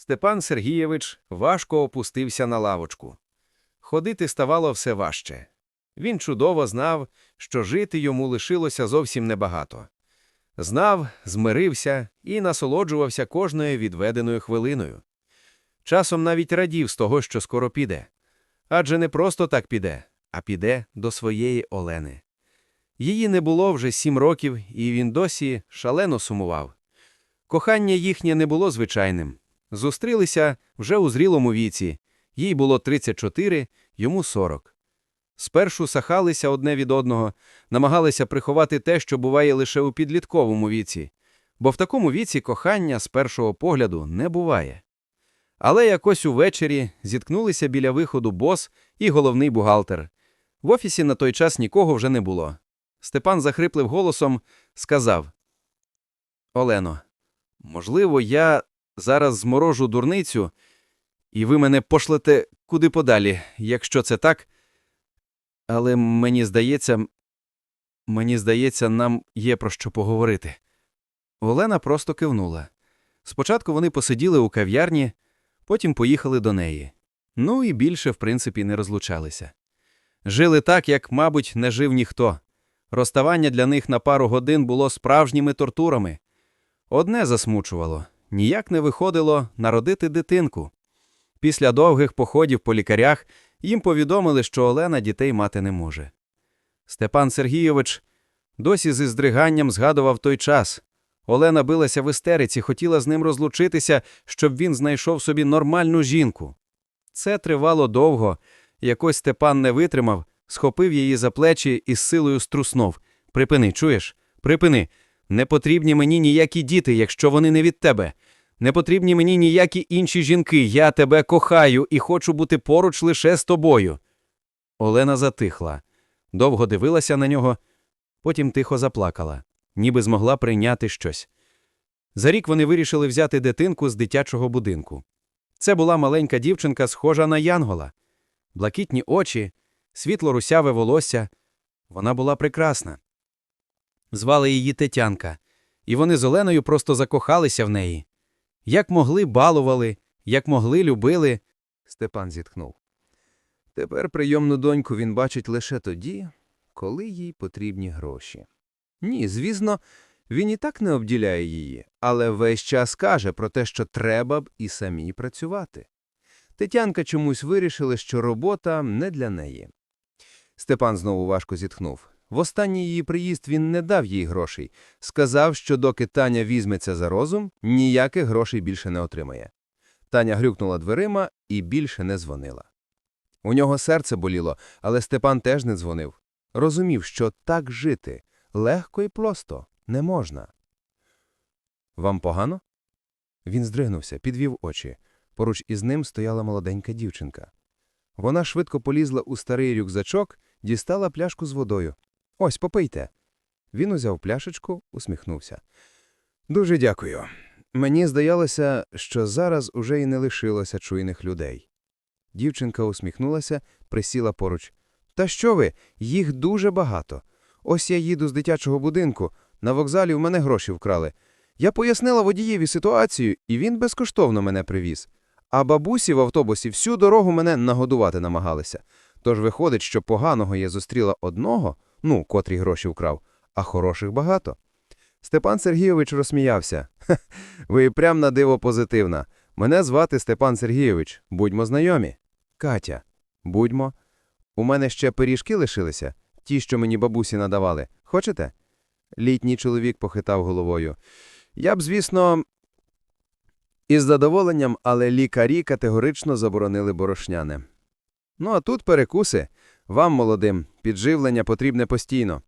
Степан Сергійович важко опустився на лавочку. Ходити ставало все важче. Він чудово знав, що жити йому лишилося зовсім небагато. Знав, змирився і насолоджувався кожною відведеною хвилиною. Часом навіть радів з того, що скоро піде. Адже не просто так піде, а піде до своєї Олени. Її не було вже сім років, і він досі шалено сумував. Кохання їхнє не було звичайним. Зустрілися вже у зрілому віці. Їй було 34, йому 40. Спершу сахалися одне від одного, намагалися приховати те, що буває лише у підлітковому віці, бо в такому віці кохання з першого погляду не буває. Але якось увечері зіткнулися біля виходу бос і головний бухгалтер. В офісі на той час нікого вже не було. Степан захриплив голосом, сказав: Олено, можливо, я зараз зморожу дурницю, і ви мене пошлете куди подалі, якщо це так. Але мені здається, мені здається, нам є про що поговорити. Олена просто кивнула. Спочатку вони посиділи у кав'ярні, потім поїхали до неї. Ну і більше, в принципі, не розлучалися. Жили так, як, мабуть, не жив ніхто. Розставання для них на пару годин було справжніми тортурами. Одне засмучувало ніяк не виходило народити дитинку. Після довгих походів по лікарях їм повідомили, що Олена дітей мати не може. Степан Сергійович досі зі здриганням згадував той час. Олена билася в істериці, хотіла з ним розлучитися, щоб він знайшов собі нормальну жінку. Це тривало довго. Якось Степан не витримав, схопив її за плечі і з силою струснув. Припини, чуєш? Припини. Не потрібні мені ніякі діти, якщо вони не від тебе. Не потрібні мені ніякі інші жінки. Я тебе кохаю і хочу бути поруч лише з тобою. Олена затихла, довго дивилася на нього, потім тихо заплакала, ніби змогла прийняти щось. За рік вони вирішили взяти дитинку з дитячого будинку. Це була маленька дівчинка, схожа на Янгола. Блакитні очі, світло русяве волосся. Вона була прекрасна. Звали її Тетянка, і вони з Оленою просто закохалися в неї. Як могли, балували, як могли, любили. Степан зітхнув. Тепер прийомну доньку він бачить лише тоді, коли їй потрібні гроші. Ні, звісно, він і так не обділяє її, але весь час каже про те, що треба б і самій працювати. Тетянка чомусь вирішила, що робота не для неї. Степан знову важко зітхнув. В останній її приїзд він не дав їй грошей. Сказав, що доки Таня візьметься за розум, ніяких грошей більше не отримає. Таня грюкнула дверима і більше не дзвонила. У нього серце боліло, але Степан теж не дзвонив. Розумів, що так жити легко і просто не можна. Вам погано? Він здригнувся, підвів очі. Поруч із ним стояла молоденька дівчинка. Вона швидко полізла у старий рюкзачок, дістала пляшку з водою. Ось, попийте. Він узяв пляшечку, усміхнувся. Дуже дякую. Мені здавалося, що зараз уже й не лишилося чуйних людей. Дівчинка усміхнулася, присіла поруч. Та що ви? Їх дуже багато. Ось я їду з дитячого будинку. На вокзалі в мене гроші вкрали. Я пояснила водієві ситуацію, і він безкоштовно мене привіз. А бабусі в автобусі всю дорогу мене нагодувати намагалися. Тож виходить, що поганого я зустріла одного, ну, котрий гроші вкрав, а хороших багато. Степан Сергійович розсміявся. Ви прям на диво позитивна. Мене звати Степан Сергійович. Будьмо знайомі. Катя. Будьмо. У мене ще пиріжки лишилися, ті, що мені бабусі надавали. Хочете? Літній чоловік похитав головою. Я б, звісно, із задоволенням, але лікарі категорично заборонили борошняне. Ну, а тут перекуси. Вам, молодим, підживлення потрібне постійно.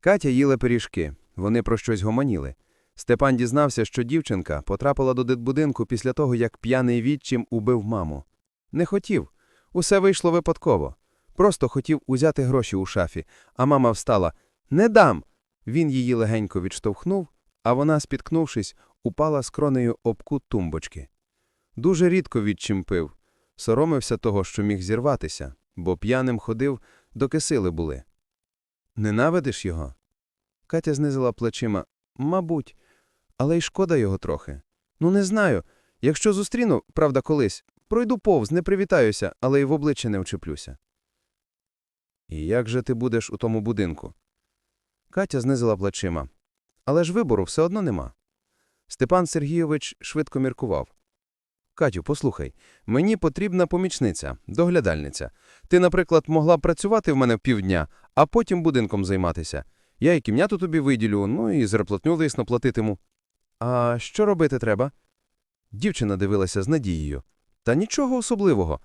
Катя їла пиріжки. Вони про щось гомоніли. Степан дізнався, що дівчинка потрапила до дитбудинку після того, як п'яний відчим убив маму. Не хотів. Усе вийшло випадково. Просто хотів узяти гроші у шафі, а мама встала. Не дам. Він її легенько відштовхнув, а вона, спіткнувшись, упала скронею об кут тумбочки. Дуже рідко відчим пив. Соромився того, що міг зірватися, бо п'яним ходив, доки сили були. Ненавидиш його? Катя знизила плечима. Мабуть, але й шкода його трохи. Ну, не знаю. Якщо зустріну, правда, колись, пройду повз, не привітаюся, але й в обличчя не вчеплюся. І як же ти будеш у тому будинку? Катя знизила плечима. Але ж вибору все одно нема. Степан Сергійович швидко міркував. Катю, послухай, мені потрібна помічниця, доглядальниця. Ти, наприклад, могла б працювати в мене півдня, а потім будинком займатися. Я і кімняту тобі виділю, ну і зарплатню лисно платитиму. А що робити треба? Дівчина дивилася з надією. Та нічого особливого.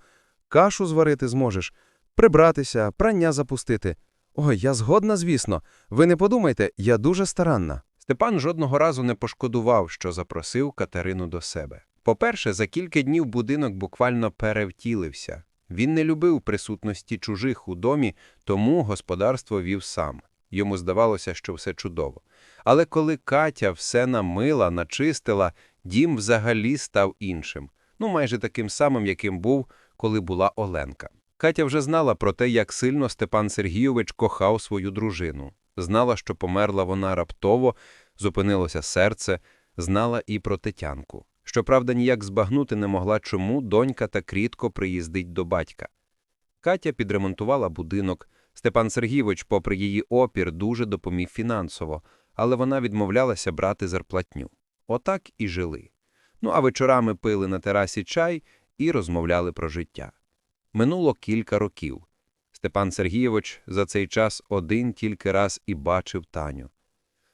Кашу зварити зможеш, прибратися, прання запустити. Ой, я згодна, звісно. Ви не подумайте, я дуже старанна. Степан жодного разу не пошкодував, що запросив Катерину до себе. По-перше, за кілька днів будинок буквально перевтілився. Він не любив присутності чужих у домі, тому господарство вів сам. Йому здавалося, що все чудово. Але коли Катя все намила, начистила, дім взагалі став іншим. Ну, майже таким самим, яким був, коли була Оленка. Катя вже знала про те, як сильно Степан Сергійович кохав свою дружину. Знала, що померла вона раптово, зупинилося серце, знала і про Тетянку. Щоправда, ніяк збагнути не могла, чому донька так рідко приїздить до батька. Катя підремонтувала будинок. Степан Сергійович, попри її опір, дуже допоміг фінансово, але вона відмовлялася брати зарплатню. Отак і жили. Ну а вечорами пили на терасі чай і розмовляли про життя. Минуло кілька років. Степан Сергійович за цей час один тільки раз і бачив Таню.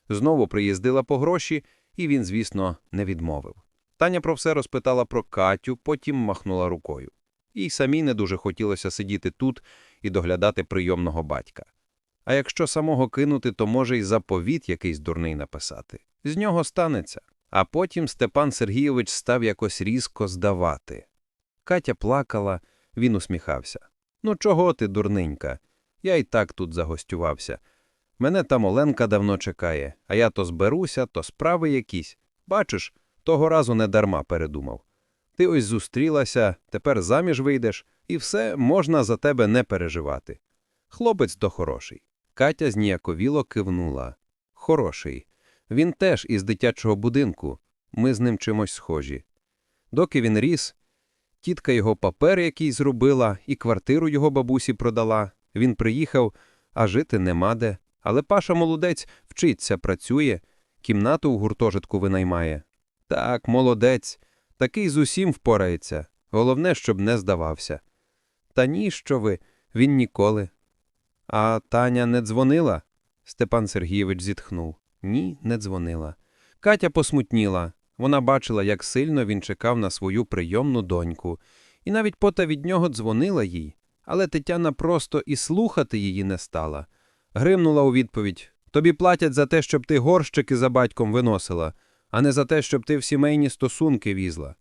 Знову приїздила по гроші, і він, звісно, не відмовив. Таня про все розпитала про Катю, потім махнула рукою. Їй самій не дуже хотілося сидіти тут і доглядати прийомного батька. А якщо самого кинути, то може й заповіт якийсь дурний написати. З нього станеться. А потім Степан Сергійович став якось різко здавати. Катя плакала, він усміхався. Ну чого ти, дурненька? Я і так тут загостювався. Мене там Оленка давно чекає, а я то зберуся, то справи якісь. Бачиш, того разу не дарма передумав. Ти ось зустрілася, тепер заміж вийдеш, і все можна за тебе не переживати. Хлопець то хороший. Катя зніяковіло кивнула. Хороший. Він теж із дитячого будинку. Ми з ним чимось схожі. Доки він ріс, тітка його папер який зробила, і квартиру його бабусі продала. Він приїхав, а жити нема де. Але Паша молодець, вчиться, працює, кімнату у гуртожитку винаймає. Так, молодець, такий з усім впорається. Головне, щоб не здавався. Та ні, що ви, він ніколи. А Таня не дзвонила? Степан Сергійович зітхнув. Ні, не дзвонила. Катя посмутніла. Вона бачила, як сильно він чекав на свою прийомну доньку, і навіть пота від нього дзвонила їй, але Тетяна просто і слухати її не стала. Гримнула у відповідь Тобі платять за те, щоб ти горщики за батьком виносила, а не за те, щоб ти в сімейні стосунки візла.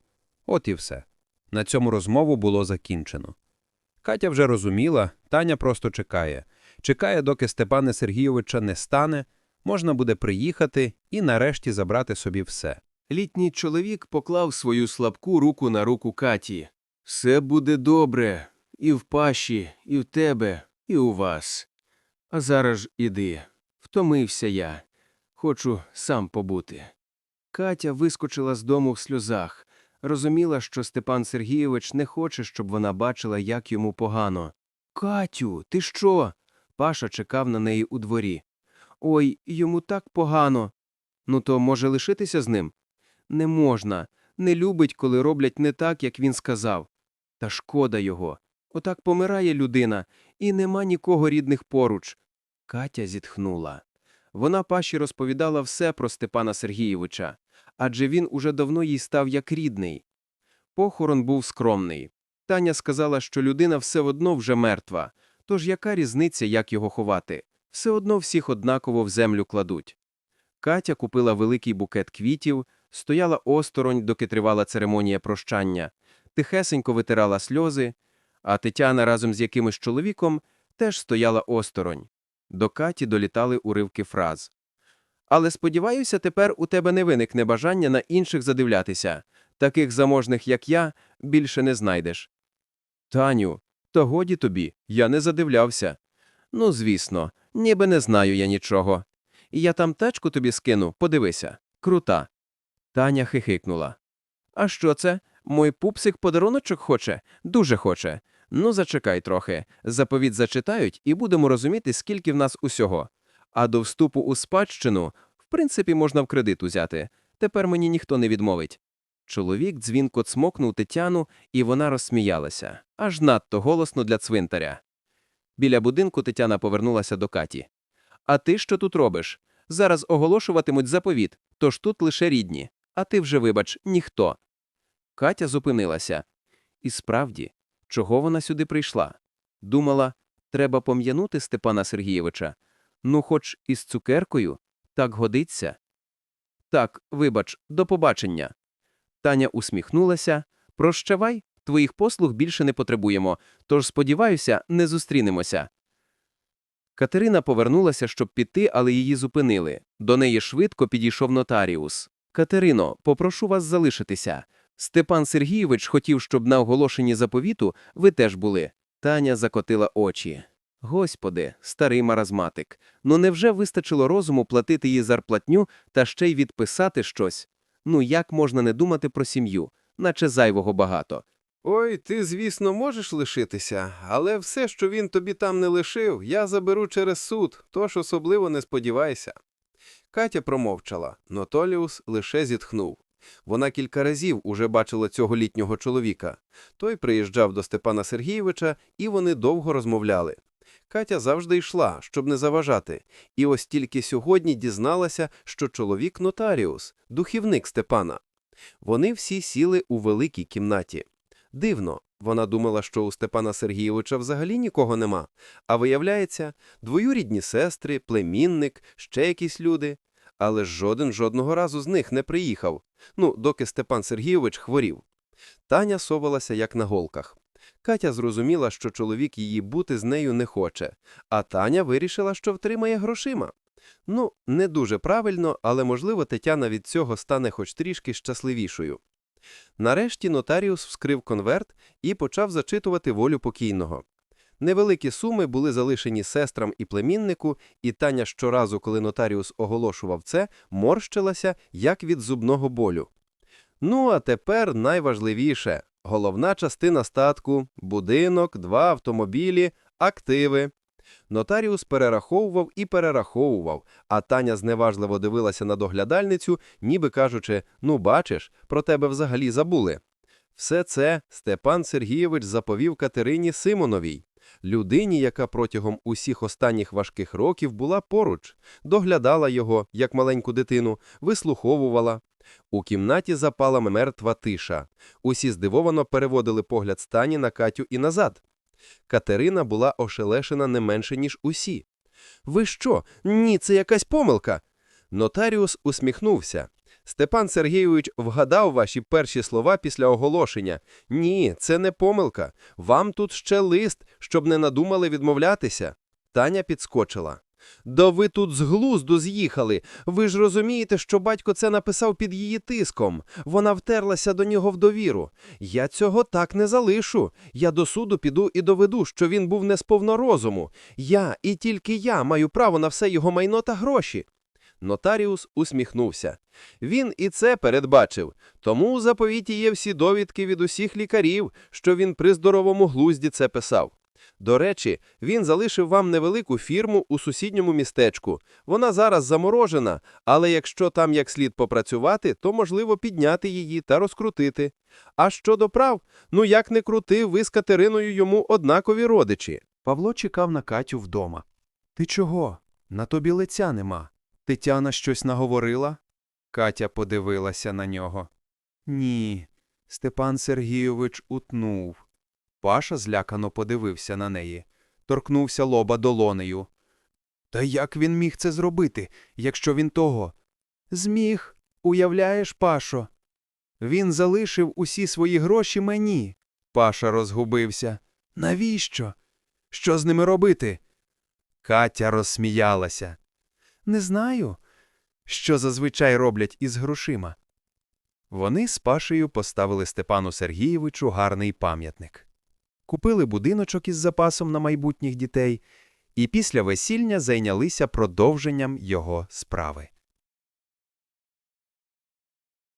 От і все. На цьому розмову було закінчено. Катя вже розуміла, Таня просто чекає. Чекає, доки Степана Сергійовича не стане, можна буде приїхати і нарешті забрати собі все. Літній чоловік поклав свою слабку руку на руку Каті. Все буде добре. І в паші, і в тебе, і у вас. А зараз іди. Втомився я. Хочу сам побути. Катя вискочила з дому в сльозах. Розуміла, що Степан Сергійович не хоче, щоб вона бачила, як йому погано. Катю, ти що? Паша чекав на неї у дворі. Ой, йому так погано. Ну то може лишитися з ним? Не можна, не любить, коли роблять не так, як він сказав. Та шкода його. Отак помирає людина, і нема нікого рідних поруч. Катя зітхнула. Вона паші розповідала все про Степана Сергійовича, адже він уже давно їй став як рідний. Похорон був скромний. Таня сказала, що людина все одно вже мертва, тож яка різниця, як його ховати? Все одно всіх однаково в землю кладуть. Катя купила великий букет квітів, стояла осторонь, доки тривала церемонія прощання, тихесенько витирала сльози, а Тетяна разом з якимось чоловіком теж стояла осторонь. До Каті долітали уривки фраз. Але сподіваюся, тепер у тебе не виникне бажання на інших задивлятися. Таких заможних, як я, більше не знайдеш. Таню, та годі тобі, я не задивлявся. Ну, звісно, ніби не знаю я нічого. Я там тачку тобі скину, подивися. Крута. Таня хихикнула. А що це? Мой пупсик подаруночок хоче? Дуже хоче. Ну, зачекай трохи. Заповіт зачитають і будемо розуміти, скільки в нас усього. А до вступу у спадщину, в принципі, можна в кредит узяти. Тепер мені ніхто не відмовить. Чоловік дзвінко цмокнув Тетяну, і вона розсміялася, аж надто голосно для цвинтаря. Біля будинку Тетяна повернулася до Каті. А ти що тут робиш? Зараз оголошуватимуть заповіт, тож тут лише рідні, а ти вже, вибач, ніхто. Катя зупинилася. І справді, чого вона сюди прийшла? Думала, треба пом'янути Степана Сергійовича. Ну, хоч із цукеркою, так годиться. Так, вибач, до побачення. Таня усміхнулася. Прощавай, твоїх послуг більше не потребуємо, тож, сподіваюся, не зустрінемося. Катерина повернулася, щоб піти, але її зупинили. До неї швидко підійшов нотаріус. Катерино, попрошу вас залишитися. Степан Сергійович хотів, щоб на оголошенні заповіту ви теж були. Таня закотила очі. Господи, старий маразматик, ну невже вистачило розуму платити їй зарплатню та ще й відписати щось? Ну як можна не думати про сім'ю, наче зайвого багато. Ой, ти, звісно, можеш лишитися, але все, що він тобі там не лишив, я заберу через суд, тож особливо не сподівайся. Катя промовчала, но Толіус лише зітхнув. Вона кілька разів уже бачила цього літнього чоловіка. Той приїжджав до Степана Сергійовича, і вони довго розмовляли. Катя завжди йшла, щоб не заважати, і ось тільки сьогодні дізналася, що чоловік нотаріус, духівник Степана. Вони всі сіли у великій кімнаті. Дивно, вона думала, що у Степана Сергійовича взагалі нікого нема, а виявляється, двоюрідні сестри, племінник, ще якісь люди. Але жоден жодного разу з них не приїхав, ну, доки Степан Сергійович хворів. Таня совалася як на голках. Катя зрозуміла, що чоловік її бути з нею не хоче, а Таня вирішила, що втримає грошима. Ну, не дуже правильно, але, можливо, Тетяна від цього стане хоч трішки щасливішою. Нарешті нотаріус вскрив конверт і почав зачитувати волю покійного. Невеликі суми були залишені сестрам і племіннику, і Таня щоразу, коли нотаріус оголошував це, морщилася, як від зубного болю. Ну, а тепер найважливіше – головна частина статку, будинок, два автомобілі, активи. Нотаріус перераховував і перераховував, а Таня зневажливо дивилася на доглядальницю, ніби кажучи, ну бачиш, про тебе взагалі забули. Все це Степан Сергійович заповів Катерині Симоновій, людині, яка протягом усіх останніх важких років була поруч, доглядала його, як маленьку дитину, вислуховувала. У кімнаті запала мертва тиша. Усі здивовано переводили погляд стані на Катю і назад. Катерина була ошелешена не менше, ніж усі. Ви що? Ні, це якась помилка. Нотаріус усміхнувся. Степан Сергійович вгадав ваші перші слова після оголошення. Ні, це не помилка. Вам тут ще лист, щоб не надумали відмовлятися. Таня підскочила. Да ви тут з глузду з'їхали. Ви ж розумієте, що батько це написав під її тиском. Вона втерлася до нього в довіру. Я цього так не залишу. Я до суду піду і доведу, що він був не сповно розуму. Я і тільки я маю право на все його майно та гроші. Нотаріус усміхнувся. Він і це передбачив. Тому у заповіті є всі довідки від усіх лікарів, що він при здоровому глузді це писав. До речі, він залишив вам невелику фірму у сусідньому містечку. Вона зараз заморожена, але якщо там як слід попрацювати, то можливо підняти її та розкрутити. А щодо прав, ну як не крути, ви з Катериною йому однакові родичі. Павло чекав на Катю вдома. Ти чого? На тобі лиця нема. Тетяна щось наговорила? Катя подивилася на нього. Ні, Степан Сергійович утнув. Паша злякано подивився на неї, торкнувся лоба долонею. Та як він міг це зробити, якщо він того? Зміг, уявляєш, Пашо. Він залишив усі свої гроші мені. Паша розгубився. Навіщо? Що з ними робити? Катя розсміялася. Не знаю, що зазвичай роблять із грошима. Вони з Пашею поставили Степану Сергійовичу гарний пам'ятник. Купили будиночок із запасом на майбутніх дітей і після весілля зайнялися продовженням його справи.